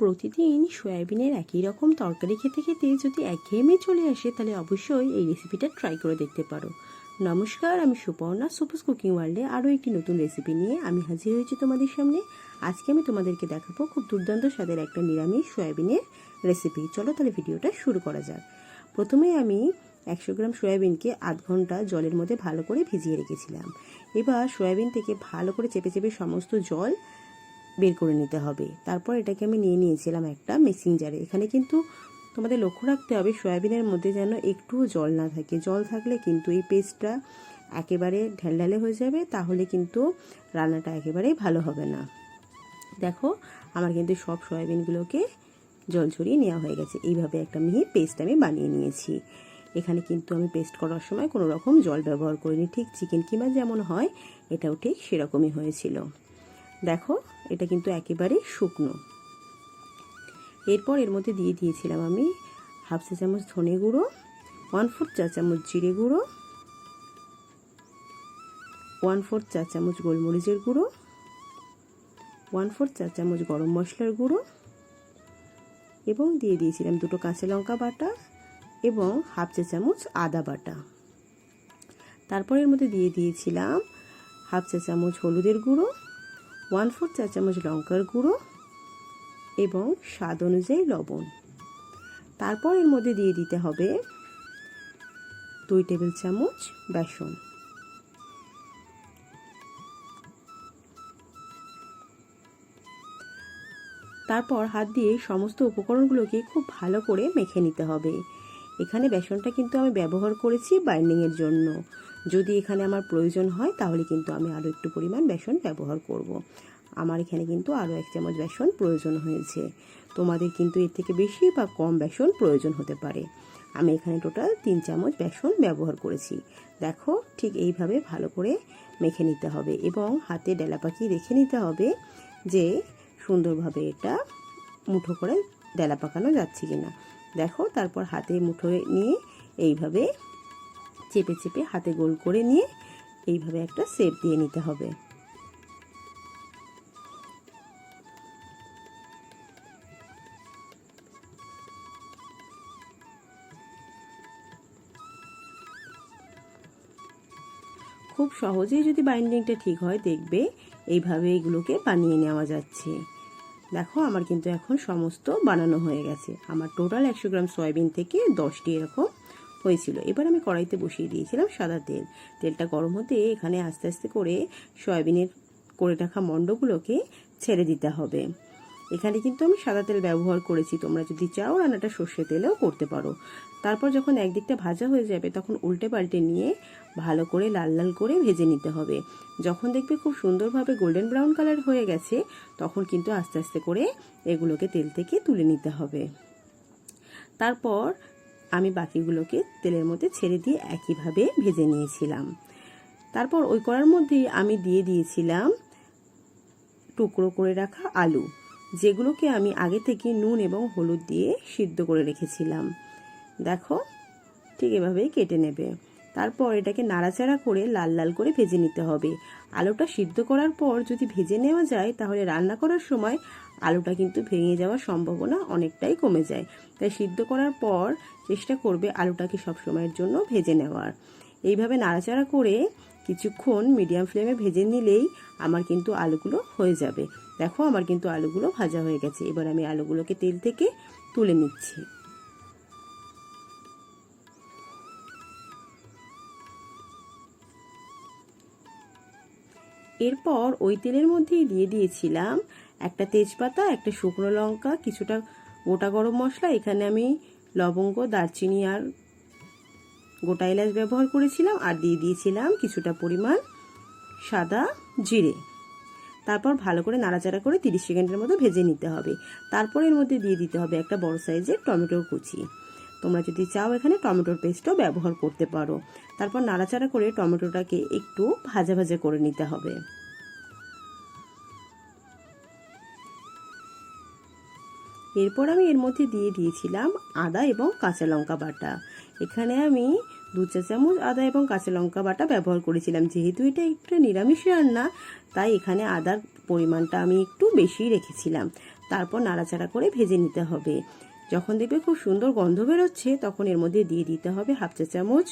প্রতিদিন সয়াবিনের একই রকম তরকারি খেতে খেতে যদি একঘেয়েমি চলে আসে, তাহলে অবশ্যই এই রেসিপিটা ট্রাই করে দেখতে পারো। নমস্কার, আমি সুপর্ণা সুপাস কুকিং ওয়ার্ল্ডে আরও একটি নতুন রেসিপি নিয়ে আমি হাজির হয়েছি তোমাদের সামনে। আজকে আমি তোমাদেরকে দেখাবো খুব দুর্দান্ত স্বাদের একটা নিরামিষ সয়াবিনের রেসিপি চলো তাহলে ভিডিওটা শুরু করা যাক। প্রথমে আমি একশো গ্রাম সয়াবিনকে আধ ঘণ্টা জলের মধ্যে ভালো করে ভিজিয়ে রেখেছিলাম। এবার সয়াবিন থেকে ভালো করে চেপে চেপে সমস্ত জল বের করে নিতে হবে। তারপর এটাকে আমি নিয়ে নিয়েছিলাম একটা মিক্সিং জারে। এখানে কিন্তু তোমাদের লক্ষ্য রাখতে হবে, সয়াবিনের মধ্যে যেন একটুও জল না থাকে। জল থাকলে কিন্তু এই পেস্টটা একেবারে ঢেলঢালে হয়ে যাবে, তাহলে কিন্তু রান্নাটা একেবারেই ভালো হবে না। দেখো, আমার কিন্তু সব সয়াবিনগুলোকে জল ছড়িয়ে নেওয়া হয়ে গেছে। এইভাবে একটা মিহি পেস্ট আমি বানিয়ে নিয়েছি। এখানে কিন্তু আমি পেস্ট করার সময় কোনো রকম জল ব্যবহার করিনি। ঠিক চিকেন কিমা যেমন হয়, এটাও ঠিক সেরকমই হয়েছিল। দেখো এটা কিন্তু একেবারে শুকনো। এরপর এর মধ্যে দিয়ে দিয়েছিলাম আমি হাফ চা চামচ ধনে গুঁড়ো ওয়ান ফোর্থ চা চামচ জিরে গুঁড়ো ওয়ান ফোর্থ চা চামচ গোলমরিচের গুঁড়ো ওয়ান ফোর্থ চা চামচ গরম মশলার গুঁড়ো এবং দিয়ে দিয়েছিলাম দুটো কাঁচা লঙ্কা বাটা এবং হাফ চা চামচ আদা বাটা। তারপর এর মধ্যে দিয়ে দিয়েছিলাম হাফ চা চামচ হলুদের গুঁড়ো ওয়ান ফোর চা চামচ লঙ্কার গুঁড়ো এবং স্বাদ অনুযায়ী লবণ। তারপর এর মধ্যে দিয়ে দিতে হবে দুই টেবিল চামচ বেসন। তারপর হাত দিয়ে সমস্ত উপকরণগুলোকে খুব ভালো করে মেখে নিতে হবে। এখানে বেসনটা কিন্তু আমি ব্যবহার করেছি বাইন্ডিংয়ের জন্য। যদি এখানে আমার প্রয়োজন হয়, তাহলে কিন্তু আমি আরও একটু পরিমাণ বেসন ব্যবহার করব। আমার এখানে কিন্তু আরও এক চামচ বেসন প্রয়োজন হয়েছে। তোমাদের কিন্তু এর থেকে বেশি বা কম বেসন প্রয়োজন হতে পারে। আমি এখানে টোটাল তিন চামচ বেসন ব্যবহার করেছি। দেখো, ঠিক এইভাবে ভালো করে মেখে নিতে হবে এবং হাতে ডেলা পাখি রেখে নিতে হবে যে সুন্দরভাবে এটা মুঠো করে ডেলা পাকানো যাচ্ছে কিনা। দেখো, তারপর হাতে মুঠো নিয়ে এইভাবে চেপে চেপে হাতে গোল করে নিয়ে এইভাবে একটা সেপ দিয়ে নিতে হবে। খুব সহজেই যদি বাইন্ডিংটা ঠিক হয়, দেখবে এইভাবে এগুলোকে বানিয়ে নেওয়া যাচ্ছে। দেখো, আমার কিন্তু এখন সমস্ত বানানো হয়ে গেছে। আমার টোটাল একশো গ্রাম সয়াবিন থেকে দশটি এরকম হয়েছিল। এবার আমি কড়াইতে বসিয়ে দিয়েছিলাম সাদা তেল। তেলটা গরম হতে এখানে আস্তে আস্তে করে সয়াবিনের করে রাখা মণ্ডগুলোকে ছেড়ে দিতে হবে। এখানে কিন্তু আমি সাদা তেল ব্যবহার করেছি। তোমরা যদি চাও রান্নাটা সর্ষে তেলেও করতে পারো। তারপর যখন একদিকটা ভাজা হয়ে যাবে, তখন উল্টে পাল্টে নিয়ে ভালো করে লাল লাল করে ভেজে নিতে হবে। যখন দেখবে খুব সুন্দরভাবে গোল্ডেন ব্রাউন কালার হয়ে গেছে, তখন কিন্তু আস্তে আস্তে করে এগুলোকে তেল থেকে তুলে নিতে হবে। তারপর আমি বাকিগুলোকে তেলের মধ্যে ছেড়ে দিয়ে একইভাবে ভেজে নিয়েছিলাম। তারপর ওই করার মধ্যেই আমি দিয়ে দিয়েছিলাম টুকরো করে রাখা আলু, যেগুলোকে আমি আগে থেকে নুন এবং হলুদ দিয়ে সিদ্ধ করে রেখেছিলাম। দেখো, ঠিক এভাবেই কেটে নেবে। তারপর এটাকে নাড়াচাড়া করে লাল লাল করে ভেজে নিতে হবে। আলুটা সিদ্ধ করার পর যদি ভেজে নেওয়া যায়, তাহলে রান্না করার সময় আলুটা কিন্তু ভেঙে যাওয়ার সম্ভাবনা অনেকটাই কমে যায়। তাই সিদ্ধ করার পর চেষ্টা করবে আলুটাকে সব সময়ের জন্য ভেজে নেওয়ার। এইভাবে নাড়াচাড়া করে কিছুক্ষণ মিডিয়াম ফ্লেমে ভেজে নিলেই আমার কিন্তু আলুগুলো হয়ে যাবে। দেখো আমার কিন্তু আলুগুলো ভাজা হয়ে গেছে। এবার আমি আলুগুলোকে তেল থেকে তুলে নিচ্ছি। এরপর ওই তেলের মধ্যেই দিয়ে দিয়েছিলাম একটা তেজপাতা, একটা শুকনো লঙ্কা, কিছুটা গোটা গরম মশলা, এখানে আমি লবঙ্গ, দারচিনি আর গোটা এলাচ ব্যবহার করেছিলাম আর দিয়ে দিয়েছিলাম কিছুটা পরিমাণ সাদা জিরে। তারপর ভালো করে নাড়াচাড়া করে তিরিশ সেকেন্ডের মতো ভেজে নিতে হবে। তারপর এর মধ্যে দিয়ে দিতে হবে একটা বড় সাইজের টমেটোর কুচি। তোমরা যদি চাও এখানে টমেটোর পেস্টও ব্যবহার করতে পারো। তারপর নাড়াচাড়া করে টমেটোটাকে একটু ভাজা ভাজা করে নিতে হবে। এরপর আমি এর মধ্যে দিয়ে দিয়েছিলাম আদা এবং কাঁচা লঙ্কা বাটা। এখানে আমি দু চা চামচ আদা এবং কাঁচা লঙ্কা বাটা ব্যবহার করেছিলাম। যেহেতু এটা একটু নিরামিষ রান্না, তাই এখানে আদার পরিমাণটা আমি একটু বেশি রেখেছিলাম। তারপর নাড়াচাড়া করে ভেজে নিতে হবে। যখন দেখবে খুব সুন্দর গন্ধ বেরোচ্ছে, তখন এর মধ্যে দিয়ে দিতে হবে হাফ চা চামচ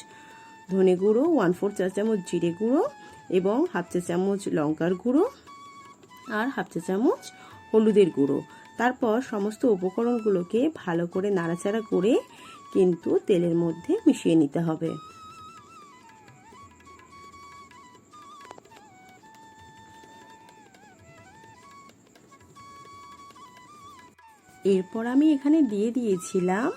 ধনে গুঁড়ো ওয়ান ফোর চা চামচ জিরে গুঁড়ো এবং হাফ চা চামচ লঙ্কার গুঁড়ো আর হাফ চা চামচ হলুদের গুঁড়ো। তারপর সমস্ত উপকরণগুলোকে ভালো করে নাড়াচাড়া করে কিন্তু তেলের মধ্যে মিশিয়ে নিতে হবে। এরপর আমি এখানে দিয়ে দিয়েছিলাম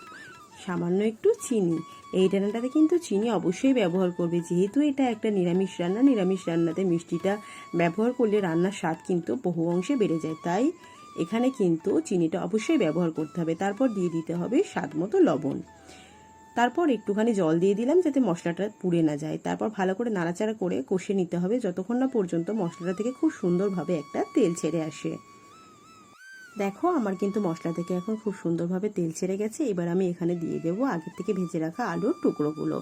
সামান্য একটু চিনি। এই রান্নাটাতে কিন্তু চিনি অবশ্যই ব্যবহার করবে। যেহেতু এটা একটা নিরামিষ রান্না, নিরামিষ রান্নাতে মিষ্টিটা ব্যবহার করলে রান্নার স্বাদ কিন্তু বহু অংশে বেড়ে যায়। তাই এখানে কিন্তু চিনিটা অবশ্যই ব্যবহার করতে হবে। তারপর দিয়ে দিতে হবে স্বাদ মতো লবণ। তারপর একটুখানি জল দিয়ে দিলাম যাতে মশলাটা পুড়ে না যায়। তারপর ভালো করে নাড়াচাড়া করে কষে নিতে হবে যতক্ষণ না পর্যন্ত মশলাটা থেকে খুব সুন্দরভাবে একটা তেল ছেড়ে আসে। দেখো আমার কিন্তু মশলা থেকে এখন খুব সুন্দরভাবে তেল ছেড়ে গেছে। এবার আমি এখানে দিয়ে দেবো আগের থেকে ভেজে রাখা আলুর টুকরোগুলো।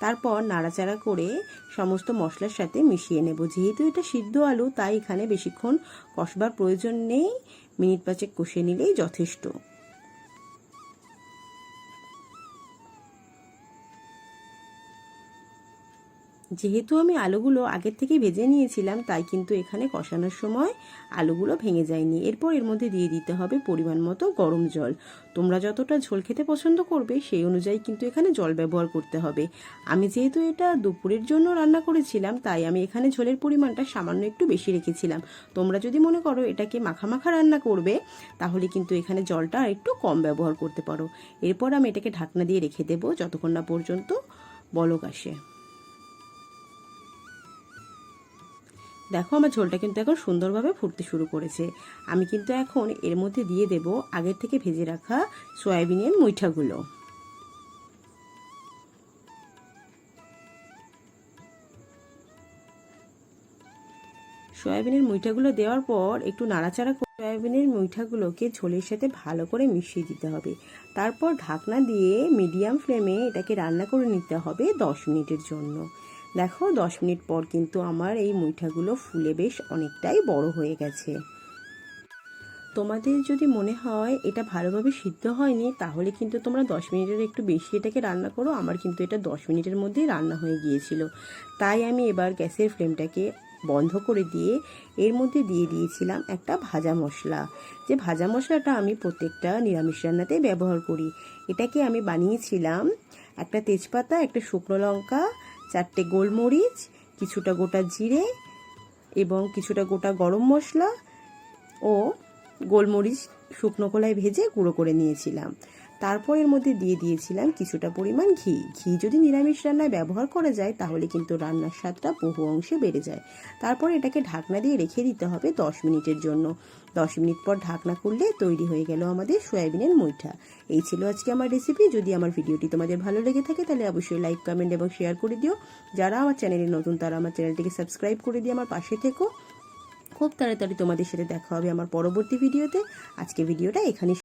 তারপর নাড়াচাড়া করে সমস্ত মশলার সাথে মিশিয়ে নেব। যেহেতু এটা সিদ্ধ আলু, তাই এখানে বেশিক্ষণ কষবার প্রয়োজন নেই। মিনিট পাঁচেক কষে নিলেই যথেষ্ট। যেহেতু আমি আলুগুলো আগের থেকে ভেজে নিয়েছিলাম, তাই কিন্তু এখানে কষানোর সময় আলুগুলো ভেঙে যায়নি। এরপর এর মধ্যে দিয়ে দিতে হবে পরিমাণ মতো গরম জল। তোমরা যতটা ঝোল খেতে পছন্দ করবে, সেই অনুযায়ী কিন্তু এখানে জল ব্যবহার করতে হবে। আমি যেহেতু এটা দুপুরের জন্য রান্না করেছিলাম, তাই আমি এখানে ঝোলের পরিমাণটা সামান্য একটু বেশি রেখেছিলাম। তোমরা যদি মনে করো এটাকে মাখা মাখা রান্না করবে, তাহলে কিন্তু এখানে জলটা একটু কম ব্যবহার করতে পারো। এরপর আমি এটাকে ঢাকনা দিয়ে রেখে দেবো, যতক্ষণ না পর্যন্ত বলক আসে। দেখো আমার ঝোলটা কিন্তু এখন সুন্দরভাবে ফুটতে শুরু করেছে। আমি কিন্তু এখন এর মধ্যে দিয়ে দেব আগের থেকে ভেজে রাখা সয়াবিনের মুইঠাগুলো সয়াবিনের মুইঠাগুলো দেওয়ার পর একটু নাড়াচাড়া করে সয়াবিনের মুইঠাগুলোকে ঝোলের সাথে ভালো করে মিশিয়ে দিতে হবে। তারপর ঢাকনা দিয়ে মিডিয়াম ফ্লেমে এটাকে রান্না করে নিতে হবে দশ মিনিটের জন্য। দেখো, দশ মিনিট পর কিন্তু আমার এই মুইঠাগুলো ফুলে বেশ অনেকটাই বড় হয়ে গেছে। তোমাদের যদি মনে হয় এটা ভালোভাবে সিদ্ধ হয়নি, তাহলে কিন্তু তোমরা দশ মিনিটের একটু বেশি এটাকে রান্না করো। আমার কিন্তু এটা দশ মিনিটের মধ্যেই রান্না হয়ে গিয়েছিল। তাই আমি এবার গ্যাসের ফ্লেমটাকে বন্ধ করে দিয়ে এর মধ্যে দিয়ে দিয়েছিলাম একটা ভাজা মশলা। যে ভাজা মশলাটা আমি প্রত্যেকটা নিরামিষ রান্নাতে ব্যবহার করি। এটাকে আমি বানিয়েছিলাম একটা তেজপাতা, একটা শুকনো লঙ্কা চারটে গোলমরিচ, কিছুটা গোটা জিরে এবং কিছুটা গোটা গরম মশলা ও গোলমরিচ শুকনো কলায় ভেজে গুঁড়ো করে নিয়েছিলাম। তারপর এর মধ্যে দিয়ে দিয়েছিলাম কিছুটা পরিমাণ ঘি। ঘি যদি নিরামিষ রান্নায় ব্যবহার করা যায়, তাহলে কিন্তু রান্নার স্বাদটা বহু অংশে বেড়ে যায়। তারপর এটাকে ঢাকনা দিয়ে রেখে দিতে হবে দশ মিনিটের জন্য। দশ মিনিট পর ঢাকনা করলে তৈরি হয়ে গেল আমাদের সয়াবিনের মুইঠা এই ছিল আজকে আমার রেসিপি যদি আমার ভিডিওটি তোমাদের ভালো লেগে থাকে, তাহলে অবশ্যই লাইক কমেন্ট এবং শেয়ার করে দিও। যারা আমার চ্যানেলে নতুন, তারা আমার চ্যানেলটিকে সাবস্ক্রাইব করে দিয়ে আমার পাশে থেকো। খুব তাড়াতাড়ি তোমাদের সাথে দেখা হবে আমার পরবর্তী ভিডিওতে। আজকে ভিডিওটা এখানে